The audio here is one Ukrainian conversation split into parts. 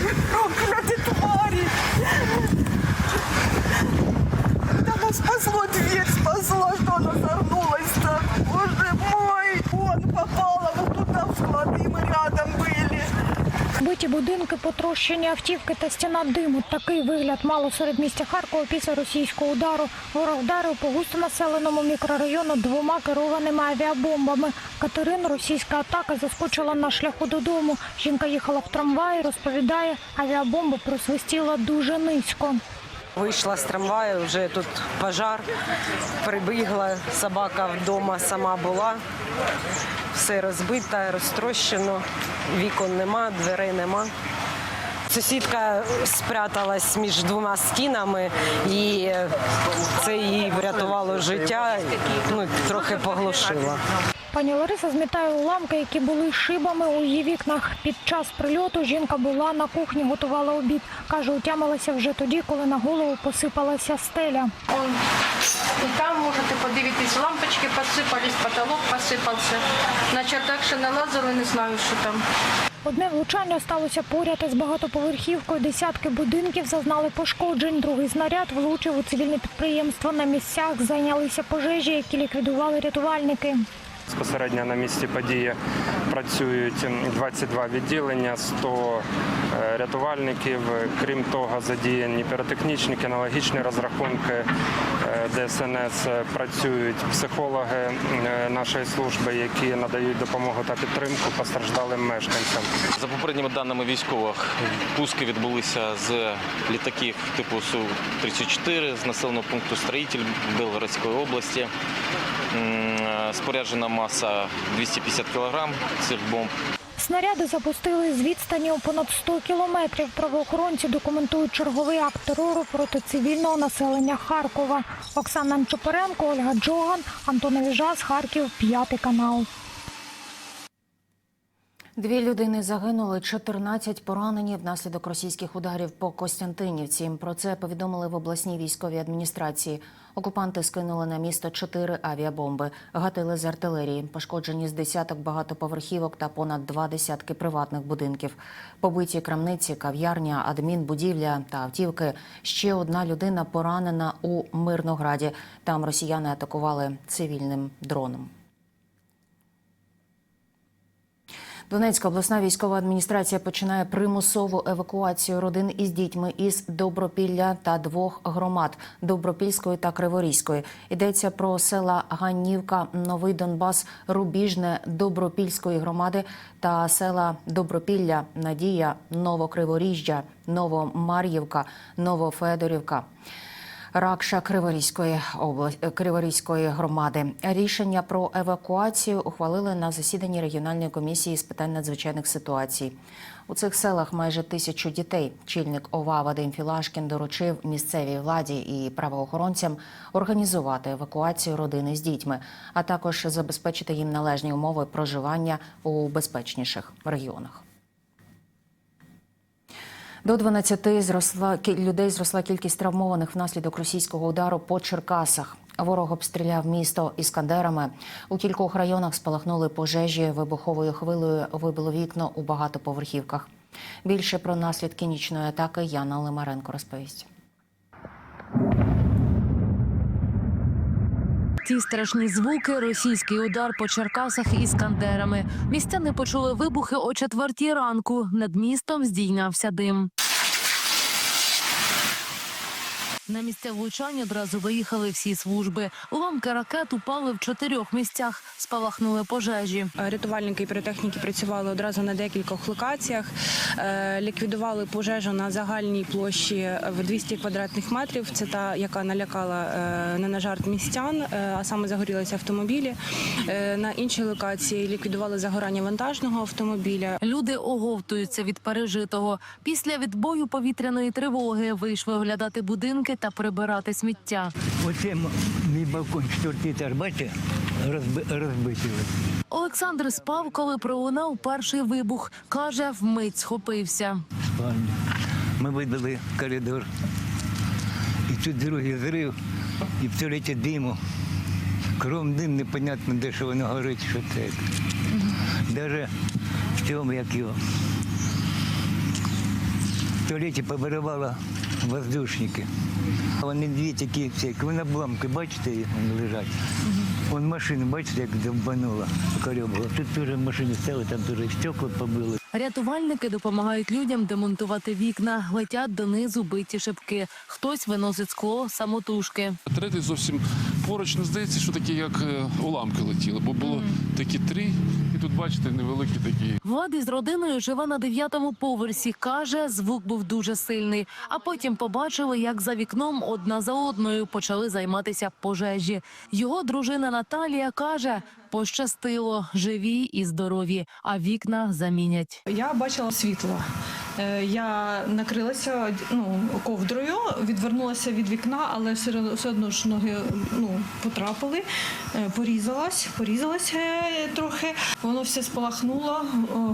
Прокляті тварі! Она спасло дверь, спасла, что она сорнулась Биті будинки, потрощені автівки та стіна диму. Такий вигляд мало серед місця Харкова після російського удару. Ворог вдарив по густонаселеному мікрорайону двома керованими авіабомбами. Катерин російська атака заскочила на шляху додому. Жінка їхала в трамваї, розповідає, авіабомба просвистіла дуже низько. Вийшла з трамваю, вже тут пожар, прибігла, собака вдома сама була, все розбите, розтрощено, вікон нема, дверей нема. Сусідка спряталась між двома стінами, і це їй врятувало життя, ну, трохи поглушило. Пані Лариса змітає уламки, які були шибами у її вікнах. Під час прильоту жінка була на кухні, готувала обід. Каже, утямилася вже тоді, коли на голову посипалася стеля. Он, и там можете подивитись, лампочки посыпались, потолок посыпался. На чердак ще налазили, не знаю, що там. Одне влучання сталося поряд із багатоповерхівкою. Десятки будинків зазнали пошкоджень. Другий снаряд влучив у цивільне підприємство. На місцях зайнялися пожежі, які ліквідували рятувальники. Безпосередньо на місці події працюють 22 відділення, 100 е, рятувальників. Крім того, задіяні піротехнічні, кінологічні розрахунки е, ДСНС. Працюють психологи е, нашої служби, які надають допомогу та підтримку постраждалим мешканцям. За попередніми даними військових, пуски відбулися з літаків типу Су-34 з населеного пункту Строїтель Белгородської області. Споряджена маса 250 кг цих бомб. Снаряди запустили з відстані у понад 100 кілометрів. Правоохоронці документують черговий акт терору проти цивільного населення Харкова. Оксана Нчопаренко, Ольга Джоган, Антон Віжас, Харків, п'ятий канал. Дві людини загинули, 14 поранені внаслідок російських ударів по Костянтинівці. Про це повідомили в обласній військовій адміністрації. Окупанти скинули на місто чотири авіабомби, гатили з артилерії, пошкоджені з десяток багатоповерхівок та понад два десятки приватних будинків. Побиті крамниці, кав'ярня, адмінбудівля та автівки. Ще одна людина поранена у Мирнограді. Там росіяни атакували цивільним дроном. Донецька обласна військова адміністрація починає примусову евакуацію родин із дітьми із Добропілля та двох громад Добропільської та Криворізької. Йдеться про села Ганнівка, Новий Донбас, Рубіжне Добропільської громади та села Добропілля, Надія, Новокриворіжжя, Новомар'ївка, Новофедорівка. Ракша Криворізької області Криворізької громади. Рішення про евакуацію ухвалили на засіданні регіональної комісії з питань надзвичайних ситуацій. У цих селах майже тисячу дітей. Чільник ОВА Вадим Філашкін доручив місцевій владі і правоохоронцям організувати евакуацію родини з дітьми, а також забезпечити їм належні умови проживання у безпечніших регіонах. До 12 зросла людей зросла кількість травмованих внаслідок російського удару по Черкасах. Ворог обстріляв місто іскандерами. У кількох районах спалахнули пожежі. Вибуховою хвилею вибило вікно у багатоповерхівках. Більше про наслідки нічної атаки Яна Лимаренко розповість. Ті страшні звуки, російський удар по Черкасах іскандерами. Містяни почули вибухи о четвертій ранку. Над містом здійнявся дим. На місця влучання одразу виїхали всі служби. Уламки ракет упали в чотирьох місцях. Спалахнули пожежі. Рятувальники і піротехніки працювали одразу на декількох локаціях, Е, ліквідували пожежу на загальній площі в 200 квадратних метрів. Це та, яка налякала е, не на жарт містян, е, а саме загорілися автомобілі. На іншій локації ліквідували загорання вантажного автомобіля. Люди оговтуються від пережитого. Після відбою повітряної тривоги вийшли оглядати будинки та прибирати сміття. Оце мій балкон, четвертий етаж, бачите, розби, розбитий. Олександр спав, коли пролунав перший вибух. Каже, вмить схопився. Спальня. Ми видали коридор. І тут другий зрив, і все летить диму. Кром дим, непонятно, де що воно горить, що це. Даже в цьому, як його, В туалеті повиривала воздушники. Вони дві такі, всі, як вони обламки, бачите, вони лежать. Вон машини, бачите, як довбанула, покорьобила. Тут теж машини стали, там теж стекла побили. Рятувальники допомагають людям демонтувати вікна, летять донизу биті шибки. Хтось виносить скло самотужки. Третій зовсім поруч не здається, що такі як е, уламки летіли, бо було такі три, і тут бачите невеликі такі. Влад із родиною живе на дев'ятому поверсі. Каже, звук був дуже сильний. А потім побачили, як за вікном одна за одною почали займатися пожежі. Його дружина Наталія каже, пощастило, живі і здорові, а вікна замінять. Я бачила світло. Е, Я накрилася ну, ковдрою, відвернулася від вікна, але все одно- ж ноги ну, потрапили, Е, порізалась, порізалася е, трохи. Воно все спалахнуло,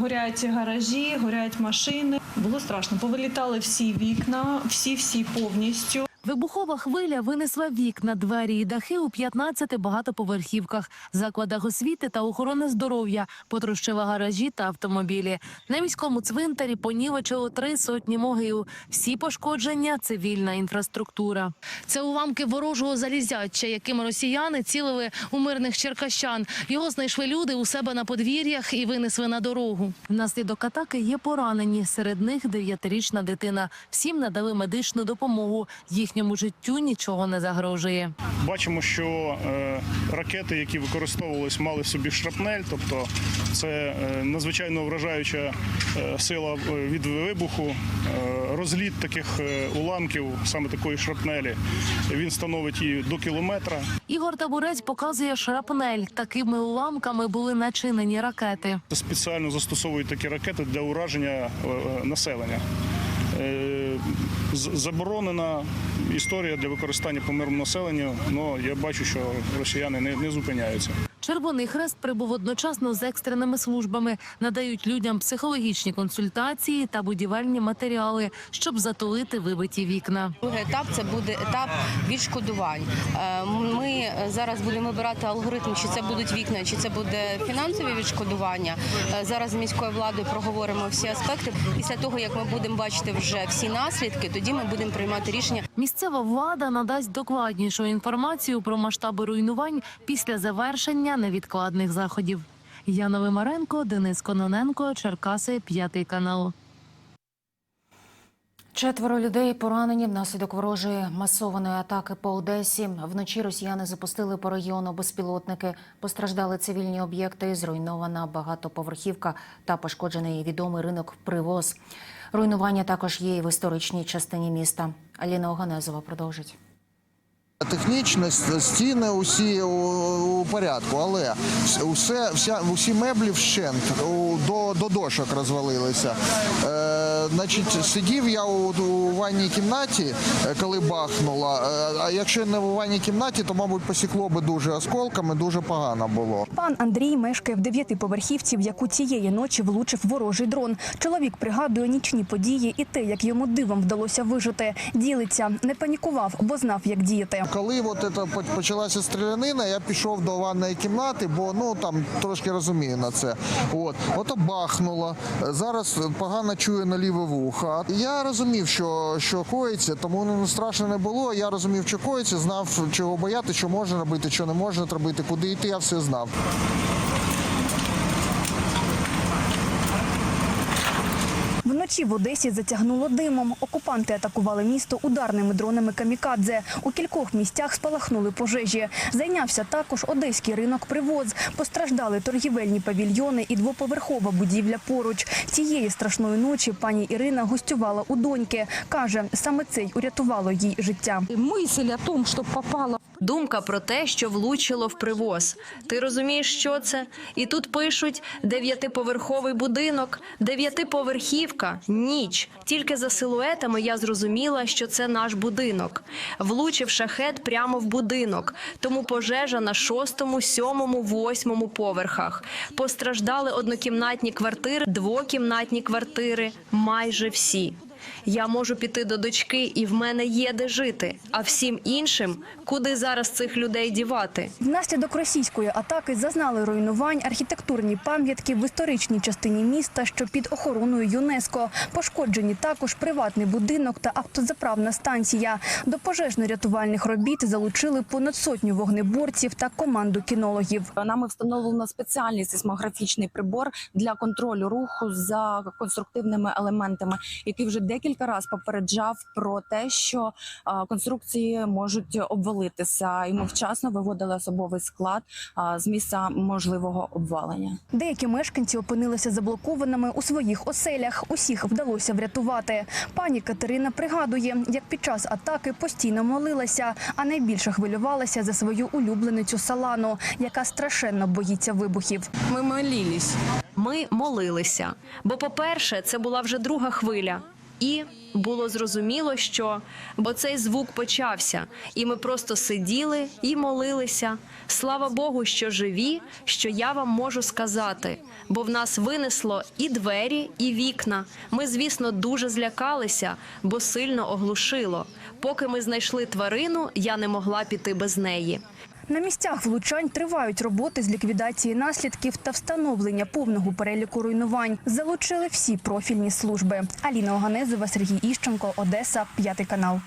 горять гаражі, горять машини. Було страшно. Повилітали всі вікна, всі-всі повністю. Вибухова хвиля винесла вікна, двері і дахи у 15 багатоповерхівках, закладах освіти та охорони здоров'я, потрощила гаражі та автомобілі. На міському цвинтарі понівечило три сотні могил. Всі пошкодження цивільна інфраструктура. Це уламки ворожого залізяча, якими росіяни цілили у мирних черкащан. Його знайшли люди у себе на подвір'ях і винесли на дорогу. Внаслідок атаки є поранені. Серед них дев'ятирічна дитина. Всім надали медичну допомогу. Їхньому життю нічого не загрожує. Бачимо, що е, ракети, які використовувались, мали в собі шрапнель, тобто це е, надзвичайно вражаюча е, сила е, від вибуху. Е, розліт таких е, уламків, саме такої шрапнелі, він становить її до кілометра. Ігор Табурець показує шрапнель. Такими уламками були начинені ракети. Спеціально застосовують такі ракети для ураження е, е, населення. Е, Заборонена історія для використання по мирному населенню, але я бачу, що росіяни не, не зупиняються. Червоний хрест прибув одночасно з екстреними службами, надають людям психологічні консультації та будівельні матеріали, щоб затулити вибиті вікна. Другий етап це буде етап відшкодувань. Е, Ми зараз будемо вибирати алгоритм, чи це будуть вікна, чи це буде фінансові відшкодування. Е, Зараз з міською владою проговоримо всі аспекти. Після того як ми будемо бачити вже всі наслідки, тоді ми будемо приймати рішення. Місцева влада надасть докладнішу інформацію про масштаби руйнувань після завершення невідкладних заходів. Яна Вимаренко, Денис Кононенко, Черкаси, п'ятий канал. Четверо людей поранені внаслідок ворожої масованої атаки по Одесі. Вночі росіяни запустили по регіону безпілотники. Постраждали цивільні об'єкти, зруйнована багатоповерхівка та пошкоджений відомий ринок привоз. Руйнування також є і в історичній частині міста. Аліна Оганезова продовжить. Технічно стіни усі у, порядку, але вс- усе, вся, усі меблі вщент до, до дошок розвалилися. Е, значить, сидів я у, у ванній кімнаті, е, коли бахнуло. Е, а якщо не у ванній кімнаті, то, мабуть, посікло би дуже осколками, дуже погано було. Пан Андрій мешкає в дев'ятиповерхівці, в яку цієї ночі влучив ворожий дрон. Чоловік пригадує нічні події і те, як йому дивом вдалося вижити. Ділиться, не панікував, бо знав, як діяти. Коли от це почалася стрілянина, я пішов до ванної кімнати, бо ну там трошки розумію на це. От, ото бахнуло. Зараз погано чую на ліве вухо. Я розумів, що, що коїться, тому ну, страшно не було. Я розумів, що коїться, знав, чого бояти, що можна робити, що не можна робити, куди йти, я все знав. Вночі в Одесі затягнуло димом. Окупанти атакували місто ударними дронами камікадзе. У кількох місцях спалахнули пожежі. Зайнявся також одеський ринок привоз. Постраждали торгівельні павільйони і двоповерхова будівля поруч. Цієї страшної ночі пані Ірина гостювала у доньки. Каже, саме це й урятувало їй життя. Мисль о том, що попало Думка про те, що влучило в привоз. Ти розумієш, що це? І тут пишуть дев'ятиповерховий будинок, дев'ятиповерхівка, ніч. Тільки за силуетами я зрозуміла, що це наш будинок. Влучив шахет прямо в будинок. Тому пожежа на шостому, сьомому, восьмому поверхах. Постраждали однокімнатні квартири, двокімнатні квартири, майже всі. Я можу піти до дочки, і в мене є де жити. А всім іншим, куди зараз цих людей дівати? Внаслідок російської атаки зазнали руйнувань архітектурні пам'ятки в історичній частині міста, що під охороною ЮНЕСКО. Пошкоджені також приватний будинок та автозаправна станція. До пожежно-рятувальних робіт залучили понад сотню вогнеборців та команду кінологів. Нами встановлено спеціальний сейсмографічний прибор для контролю руху за конструктивними елементами, який вже декілька разів попереджав про те, що конструкції можуть обвалитися, і ми вчасно виводили особовий склад з місця можливого обвалення. Деякі мешканці опинилися заблокованими у своїх оселях. Усіх вдалося врятувати. Пані Катерина пригадує, як під час атаки постійно молилася, а найбільше хвилювалася за свою улюбленицю Салану, яка страшенно боїться вибухів. Ми молились. Ми молилися. Бо, по-перше, це була вже друга хвиля. І було зрозуміло, що бо цей звук почався, і ми просто сиділи і молилися. Слава Богу, що живі, що я вам можу сказати. Бо в нас винесло і двері, і вікна. Ми, звісно, дуже злякалися, бо сильно оглушило. Поки ми знайшли тварину, я не могла піти без неї. На місцях влучань тривають роботи з ліквідації наслідків та встановлення повного переліку руйнувань. Залучили всі профільні служби. Аліна Оганезова, Сергій Іщенко, Одеса, п'ятий канал.